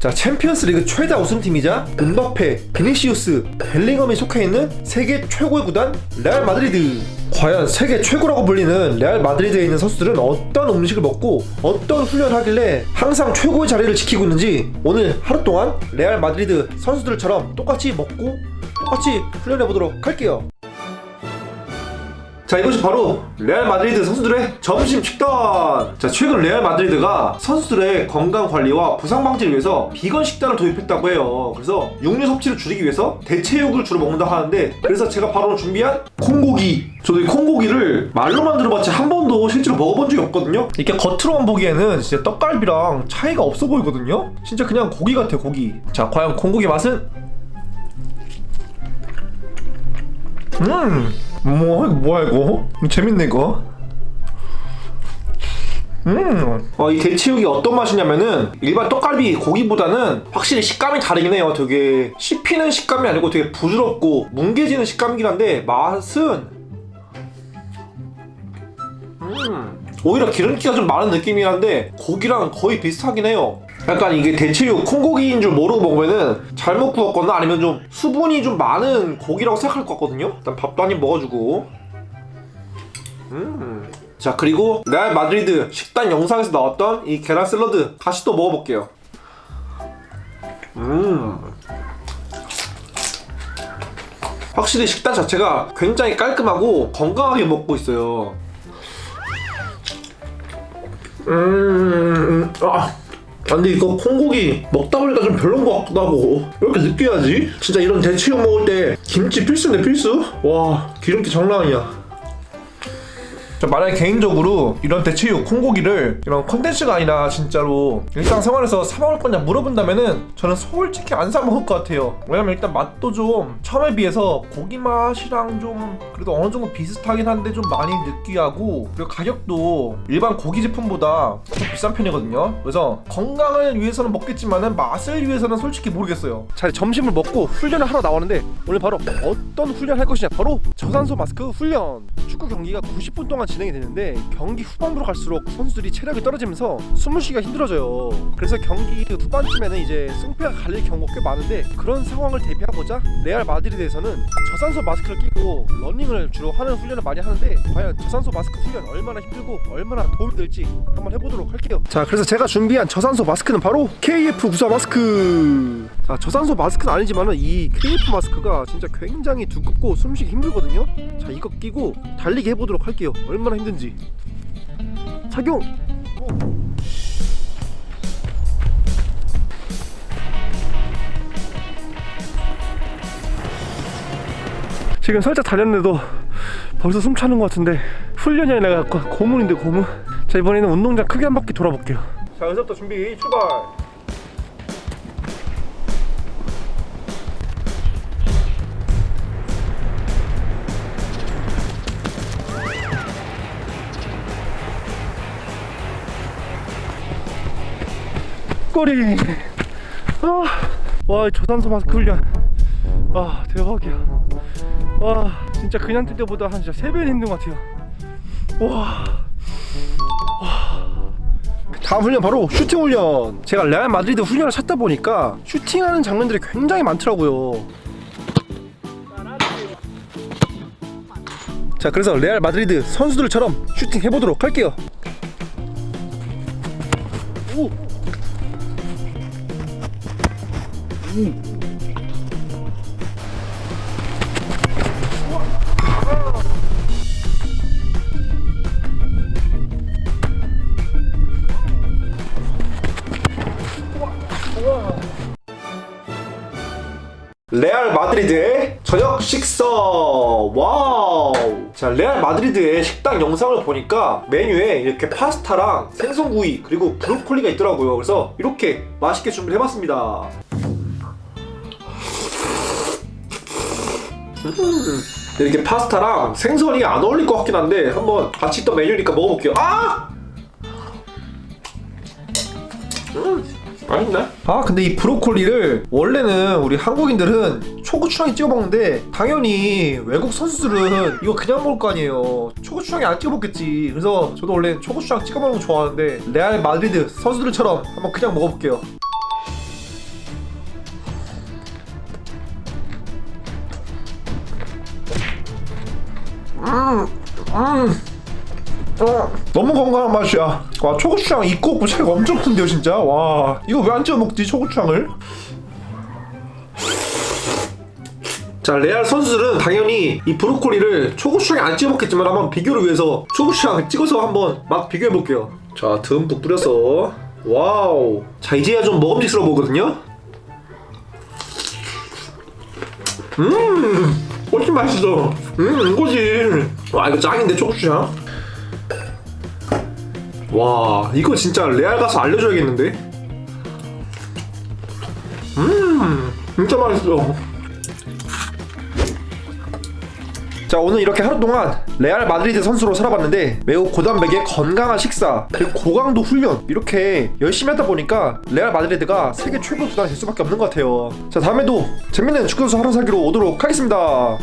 자 챔피언스리그 최다 우승팀이자 은바페, 비니시우스, 벨링엄이 속해 있는 세계 최고의 구단 레알 마드리드. 과연 세계 최고라고 불리는 레알 마드리드에 있는 선수들은 어떤 음식을 먹고 어떤 훈련을 하길래 항상 최고의 자리를 지키고 있는지 오늘 하루 동안 레알 마드리드 선수들처럼 똑같이 먹고 똑같이 훈련해 보도록 할게요. 자 이것이 바로 레알 마드리드 선수들의 점심 식단. 자 최근 레알 마드리드가 선수들의 건강 관리와 부상 방지를 위해서 비건 식단을 도입했다고 해요. 그래서 육류 섭취를 줄이기 위해서 대체육을 주로 먹는다 하는데 그래서 제가 바로 준비한 콩고기. 저도 이 콩고기를 말로만 들어봤지 한 번도 실제로 먹어본 적이 없거든요. 이렇게 겉으로만 보기에는 진짜 떡갈비랑 차이가 없어 보이거든요. 진짜 그냥 고기 같아요 고기. 자 과연 콩고기 맛은? 음, 뭐, 뭐야 이거? 재밌네 이거. 음, 어, 이 대체육이 어떤 맛이냐면은 일반 떡갈비 고기보다는 확실히 식감이 다르긴 해요. 되게 씹히는 식감이 아니고 되게 부드럽고 뭉개지는 식감이긴 한데 맛은 음, 오히려 기름기가 좀 많은 느낌이긴 한데 고기랑 거의 비슷하긴 해요. 약간 이게 대체육 콩고기인 줄 모르고 먹으면은 잘못 구웠거나 아니면 좀 수분이 좀 많은 고기라고 생각할 것 같거든요. 일단 밥도 한 입 먹어주고. 음. 자 그리고 레알 마드리드 식단 영상에서 나왔던 이 계란 샐러드 다시 또 먹어볼게요. 음. 확실히 식단 자체가 굉장히 깔끔하고 건강하게 먹고 있어요. 음, 아. 아, 근데 이거 콩고기 먹다 보니까 좀 별론 것 하고 왜 이렇게 느끼하지? 진짜 이런 대체육 먹을 때 김치 필수인데 필수? 와 기름기 장난 아니야 저 만약에 개인적으로 이런 대체육 콩고기를 이런 컨텐츠가 아니라 진짜로 일상생활에서 사 먹을 거냐 물어본다면은 저는 솔직히 안 사 먹을 것 같아요. 왜냐면 일단 맛도 좀 처음에 비해서 고기 맛이랑 좀 그래도 어느 정도 비슷하긴 한데 좀 많이 느끼하고 그리고 가격도 일반 고기 제품보다 좀 비싼 편이거든요. 그래서 건강을 위해서는 먹겠지만은 맛을 위해서는 솔직히 모르겠어요. 자 점심을 먹고 훈련을 하러 나왔는데 오늘 바로 어떤 훈련을 할 것이냐? 바로 저산소 마스크 훈련. 축구 경기가 90분 동안 진행이 되는데 경기 후반부로 갈수록 선수들이 체력이 떨어지면서 숨을 쉬기가 힘들어져요. 그래서 경기 후반쯤에는 이제 승패가 갈릴 경우가 꽤 많은데 그런 상황을 대비하고자 레알 마드리드에서는 저산소 마스크를 끼고 러닝을 주로 하는 훈련을 많이 하는데 과연 저산소 마스크 훈련 얼마나 힘들고 얼마나 도움이 될지 한번 해보도록 할게요. 자 그래서 제가 준비한 저산소 마스크는 바로 KF94 마스크 자 저산소 마스크는 아니지만은 이 KF 마스크가 진짜 굉장히 두껍고 숨쉬기 힘들거든요. 자 이거 끼고 달리기 해보도록 할게요. 얼마나 힘든지. 착용! 지금 살짝 달렸는데도 벌써 숨 차는 것 같은데 훈련이 아니라 고문인데 고문? 자 이번에는 운동장 크게 한 바퀴 돌아볼게요. 자 여기서부터 준비 출발 꼬리. 아, 와 저산소 마스크 훈련 아 대박이야. 와 진짜 그냥 뛸 때보다 한 진짜 3배는 힘든 것 같아요. 와. 다음 훈련 바로 슈팅 훈련. 제가 레알 마드리드 훈련을 찾다 보니까 슈팅하는 장면들이 굉장히 많더라고요. 자 그래서 레알 마드리드 선수들처럼 슈팅 해보도록 할게요. 오. 레알 마드리드의 저녁 식사. 와우. 자 레알 마드리드의 식당 영상을 보니까 메뉴에 이렇게 파스타랑 생선구이 그리고 브로콜리가 있더라고요. 그래서 이렇게 맛있게 준비를 해봤습니다 음, 이렇게 파스타랑 생선이 안 어울릴 것 같긴 한데 한번 같이 또 메뉴니까 먹어볼게요. 아! 음 맛있네. 아 근데 이 브로콜리를 원래는 우리 한국인들은 초고추장에 찍어 먹는데 당연히 외국 선수들은 이거 그냥 먹을 거 아니에요. 초고추장에 안 찍어 먹겠지. 그래서 저도 원래 초고추장 찍어 먹는 거 좋아하는데 레알 마드리드 선수들처럼 한번 그냥 먹어볼게요 너무 건강한 맛이야. 와 초고추장 있고 없고 차이가 엄청 큰데요 진짜. 와 이거 왜 안 찍어 먹지 초고추장을? 자 레알 선수들은 당연히 이 브로콜리를 초고추장에 안 찍어 먹겠지만 한번 비교를 위해서 초고추장 찍어서 한번 맛 비교해 볼게요. 자 듬뿍 뿌려서 와우. 자 이제야 좀 먹음직스러워 보거든요. 음, 훨씬 맛있어. 음, 이거지. 와, 이거 짱인데, 초고추장? 와, 이거 진짜 레알 가서 알려줘야겠는데? 음, 진짜 맛있어. 자 오늘 이렇게 하루 동안 레알 마드리드 선수로 살아봤는데 매우 고단백의 건강한 식사 그리고 고강도 훈련 이렇게 열심히 하다 보니까 레알 마드리드가 세계 최고 구단이 될 수밖에 없는 것 같아요 자 다음에도 재밌는 축구 선수 하루 살기로 오도록 하겠습니다